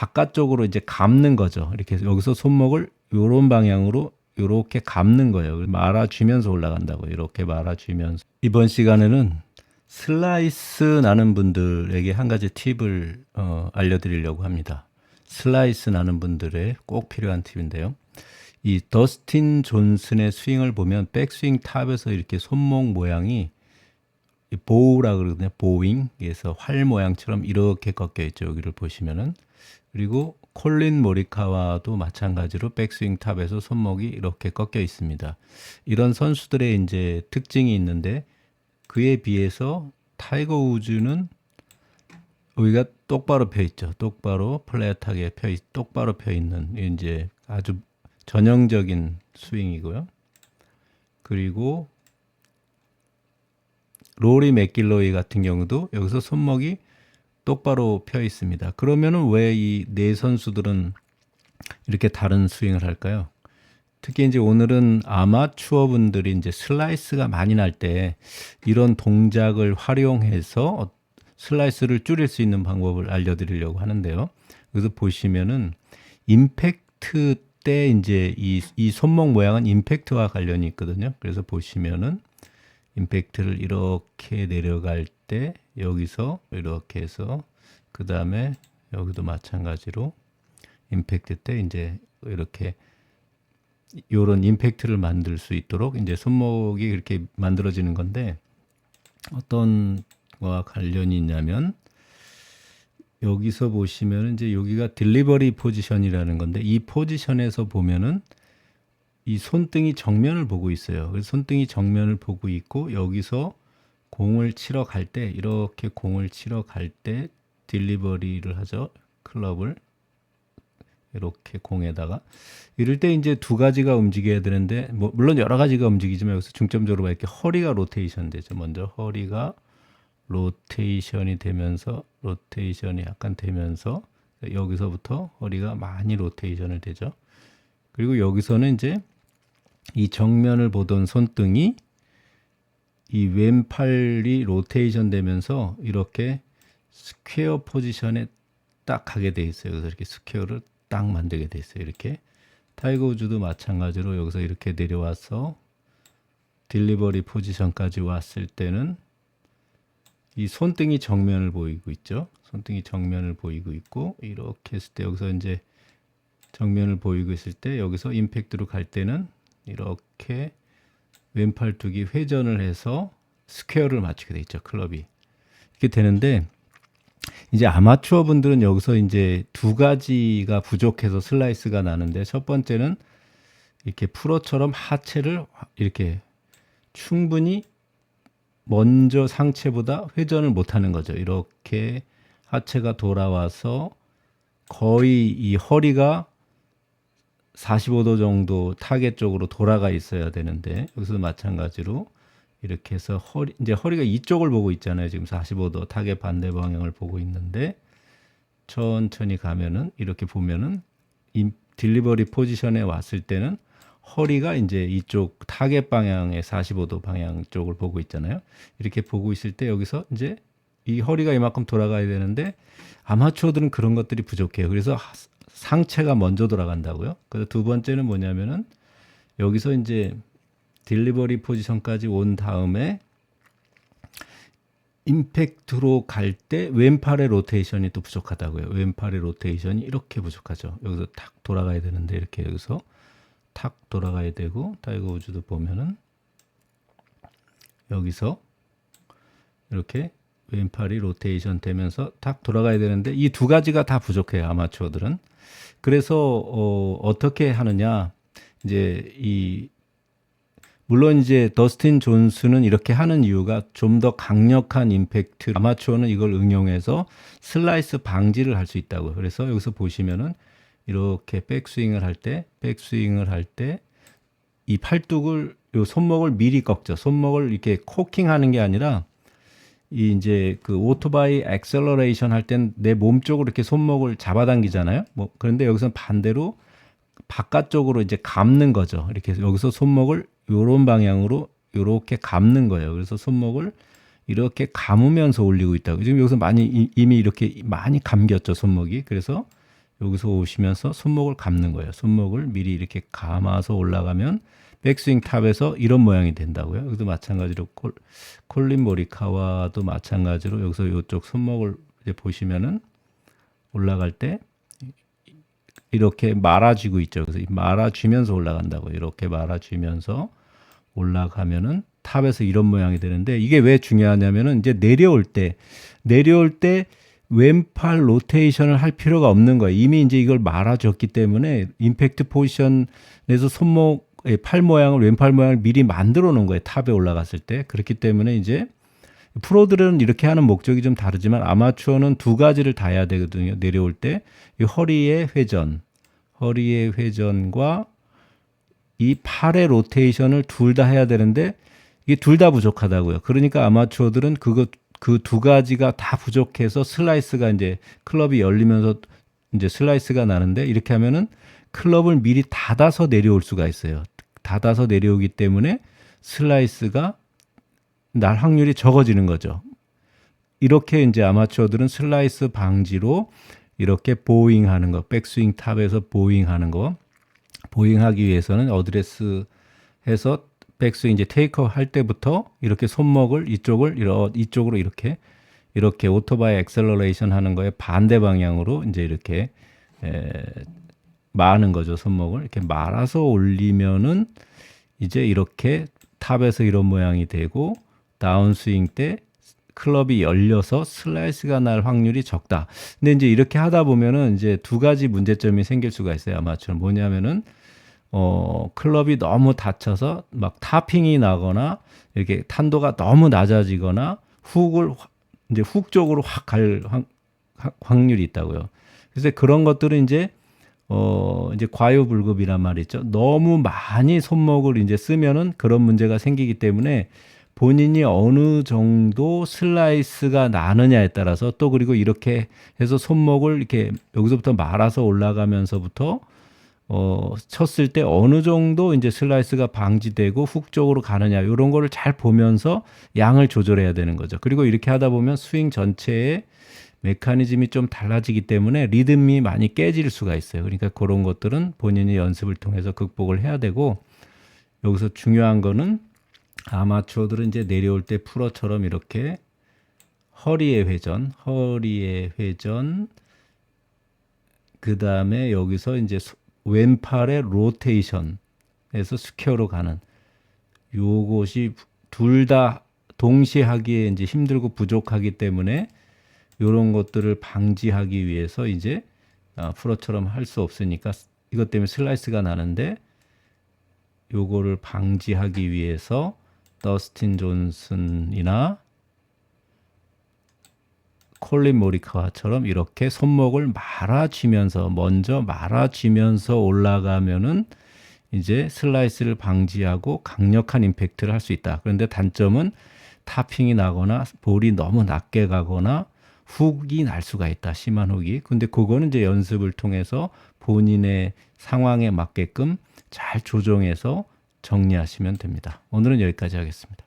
바깥쪽으로 이제 감는 거죠. 이렇게 여기서 손목을 요런 방향으로 요렇게 감는 거예요. 말아주면서 올라간다고 이렇게 말아주면서 이번 시간에는 슬라이스 나는 분들에게 한 가지 팁을 어, 알려드리려고 합니다. 슬라이스 나는 분들의 꼭 필요한 팁인데요. 이 더스틴 존슨의 스윙을 보면 백스윙 탑에서 이렇게 손목 모양이 이 보우라 그러거든요. 보잉에서 활 모양처럼 이렇게 꺾여 있죠. 여기를 보시면은 그리고 콜린 모리카와도 마찬가지로 백스윙 탑에서 손목이 이렇게 꺾여 있습니다. 이런 선수들의 이제 특징이 있는데 그에 비해서 타이거 우즈는 여기가 똑바로 펴 있죠. 똑바로 플랫하게 펴 있, 똑바로 펴 있는 이제 아주 전형적인 스윙이고요. 그리고 로리 맥길로이 같은 경우도 여기서 손목이 똑바로 펴 있습니다. 그러면은 왜 이 네 선수들은 이렇게 다른 스윙을 할까요? 특히 이제 오늘은 아마추어 분들이 이제 슬라이스가 많이 날 때 이런 동작을 활용해서 슬라이스를 줄일 수 있는 방법을 알려드리려고 하는데요. 그래서 보시면은 임팩트 때 이제 이, 이 손목 모양은 임팩트와 관련이 있거든요. 그래서 보시면은 임팩트를 이렇게 내려갈 때 여기서 이렇게 해서 그 다음에 여기도 마찬가지로 임팩트 때 이제 이렇게 요런 임팩트를 만들 수 있도록 이제 손목이 이렇게 만들어지는 건데 어떤 거와 관련이 있냐면 여기서 보시면 이제 여기가 딜리버리 포지션이라는 건데 이 포지션에서 보면은 이 손등이 정면을 보고 있어요. 손등이 정면을 보고 있고 여기서 공을 치러 갈 때 이렇게 공을 치러 갈 때 딜리버리를 하죠. 클럽을 이렇게 공에다가 이럴 때 이제 두 가지가 움직여야 되는데 뭐 물론 여러 가지가 움직이지만 여기서 중점적으로 이렇게 허리가 로테이션 되죠. 먼저 허리가 로테이션이 되면서 로테이션이 약간 되면서 여기서부터 허리가 많이 로테이션을 되죠. 그리고 여기서는 이제 이 정면을 보던 손등이 이 왼팔이 로테이션 되면서 이렇게 스퀘어 포지션에 딱 가게 돼 있어요. 그래서 이렇게 스퀘어를 딱 만들게 돼 있어요. 이렇게 타이거 우즈도 마찬가지로 여기서 이렇게 내려와서 딜리버리 포지션까지 왔을 때는 이 손등이 정면을 보이고 있죠. 손등이 정면을 보이고 있고 이렇게 했을 때 여기서 이제 정면을 보이고 있을 때 여기서 임팩트로 갈 때는 이렇게 왼팔뚝이 회전을 해서 스퀘어를 맞추게 돼 있죠. 클럽이. 이렇게 되는데 이제 아마추어 분들은 여기서 이제 두 가지가 부족해서 슬라이스가 나는데 첫 번째는 이렇게 프로처럼 하체를 이렇게 충분히 먼저 상체보다 회전을 못 하는 거죠. 이렇게 하체가 돌아와서 거의 이 허리가 45도 정도 타겟 쪽으로 돌아가 있어야 되는데 여기서도 마찬가지로 이렇게 해서 허리 이제 허리가 이쪽을 보고 있잖아요. 지금 45도 타겟 반대 방향을 보고 있는데 천천히 가면은 이렇게 보면은 이 딜리버리 포지션에 왔을 때는 허리가 이제 이쪽 타겟 방향의 45도 방향 쪽을 보고 있잖아요. 이렇게 보고 있을 때 여기서 이제 이 허리가 이만큼 돌아가야 되는데 아마추어들은 그런 것들이 부족해요. 그래서 상체가 먼저 돌아간다고요. 그래서 두 번째는 뭐냐면은 여기서 이제 딜리버리 포지션까지 온 다음에 임팩트로 갈 때 왼팔의 로테이션이 또 부족하다고요. 왼팔의 로테이션이 이렇게 부족하죠. 여기서 탁 돌아가야 되는데 이렇게 여기서 탁 돌아가야 되고 타이거 우즈도 보면은 여기서 이렇게 왼팔이 로테이션 되면서 탁 돌아가야 되는데 이 두 가지가 다 부족해요 아마추어들은. 그래서 어, 어떻게 하느냐. 이제 이 물론 이제 더스틴 존스는 이렇게 하는 이유가 좀 더 강력한 임팩트 아마추어는 이걸 응용해서 슬라이스 방지를 할 수 있다고. 그래서 여기서 보시면은 이렇게 백스윙을 할 때 백스윙을 할 때 이 팔뚝을 요 손목을 미리 꺾죠. 손목을 이렇게 코킹하는 게 아니라 이 이제 그 오토바이 엑셀러레이션 할 땐 내 몸 쪽으로 이렇게 손목을 잡아당기잖아요. 뭐 그런데 여기서는 반대로 바깥쪽으로 이제 감는 거죠. 이렇게 여기서 손목을 요런 방향으로 요렇게 감는 거예요. 그래서 손목을 이렇게 감으면서 올리고 있다고. 지금 여기서 많이 이미 이렇게 많이 감겼죠, 손목이. 그래서 여기서 오시면서 손목을 감는 거예요. 손목을 미리 이렇게 감아서 올라가면 백스윙 탑에서 이런 모양이 된다고요. 여기도 마찬가지로 콜, 콜린 모리카와도 마찬가지로 여기서 이쪽 손목을 이제 보시면은 올라갈 때 이렇게 말아쥐고 있죠. 그래서 이 말아쥐면서 올라간다고 이렇게 말아쥐면서 올라가면은 탑에서 이런 모양이 되는데 이게 왜 중요하냐면은 이제 내려올 때 내려올 때 왼팔 로테이션을 할 필요가 없는 거예요. 이미 이제 이걸 말아줬기 때문에 임팩트 포지션에서 손목 의 팔 모양을 왼팔 모양을 미리 만들어 놓은 거예요. 탑에 올라갔을 때 그렇기 때문에 이제 프로들은 이렇게 하는 목적이 좀 다르지만 아마추어는 두 가지를 다 해야 되거든요. 내려올 때 이 허리의 회전, 허리의 회전과 이 팔의 로테이션을 둘 다 해야 되는데 이게 둘 다 부족하다고요. 그러니까 아마추어들은 그거 그 두 가지가 다 부족해서 슬라이스가 이제 클럽이 열리면서 이제 슬라이스가 나는데 이렇게 하면은 클럽을 미리 닫아서 내려올 수가 있어요. 닫아서 내려오기 때문에 슬라이스가 날 확률이 적어지는 거죠. 이렇게 이제 아마추어들은 슬라이스 방지로 이렇게 보잉 하는 거, 백스윙 탑에서 보잉 하는 거, 보잉 하기 위해서는 어드레스 해서 백스윙 이제 테이크업 할 때부터 이렇게 손목을 이쪽을 이러, 이쪽으로 이렇게 이렇게 오토바이 엑셀러레이션 하는 거에 반대 방향으로 이제 이렇게 에, 마는 거죠 손목을 이렇게 말아서 올리면은 이제 이렇게 탑에서 이런 모양이 되고 다운스윙 때 클럽이 열려서 슬라이스가 날 확률이 적다. 근데 이제 이렇게 하다 보면은 이제 두 가지 문제점이 생길 수가 있어요. 아마추어 뭐냐면은 어 클럽이 너무 다쳐서 막 타핑이 나거나 이렇게 탄도가 너무 낮아지거나 훅을 확- 이제 훅 쪽으로 확 갈 확률이 있다고요. 그래서 그런 것들은 이제 어 이제 과유불급이란 말이 있죠. 너무 많이 손목을 이제 쓰면은 그런 문제가 생기기 때문에 본인이 어느 정도 슬라이스가 나느냐에 따라서 또 그리고 이렇게 해서 손목을 이렇게 여기서부터 말아서 올라가면서부터 어 쳤을 때 어느 정도 이제 슬라이스가 방지되고 훅 쪽으로 가느냐 이런 거를 잘 보면서 양을 조절해야 되는 거죠. 그리고 이렇게 하다 보면 스윙 전체에 메커니즘이 좀 달라지기 때문에 리듬이 많이 깨질 수가 있어요. 그러니까 그런 것들은 본인이 연습을 통해서 극복을 해야 되고 여기서 중요한 거는 아마추어들은 이제 내려올 때 프로처럼 이렇게 허리의 회전, 허리의 회전, 그 다음에 여기서 이제 소- 왼팔의 로테이션에서 스퀘어로 가는 요것이 둘 다 동시에 하기에 이제 힘들고 부족하기 때문에 이런 것들을 방지하기 위해서 이제 아, 프로처럼 할 수 없으니까 이것 때문에 슬라이스가 나는데 요거를 방지하기 위해서 더스틴 존슨이나 콜린 모리카와처럼 이렇게 손목을 말아쥐면서 먼저 말아쥐면서 올라가면은 이제 슬라이스를 방지하고 강력한 임팩트를 할 수 있다. 그런데 단점은 타핑이 나거나 볼이 너무 낮게 가거나 훅이 날 수가 있다. 심한 훅이. 근데 그거는 이제 연습을 통해서 본인의 상황에 맞게끔 잘 조정해서 정리하시면 됩니다. 오늘은 여기까지 하겠습니다.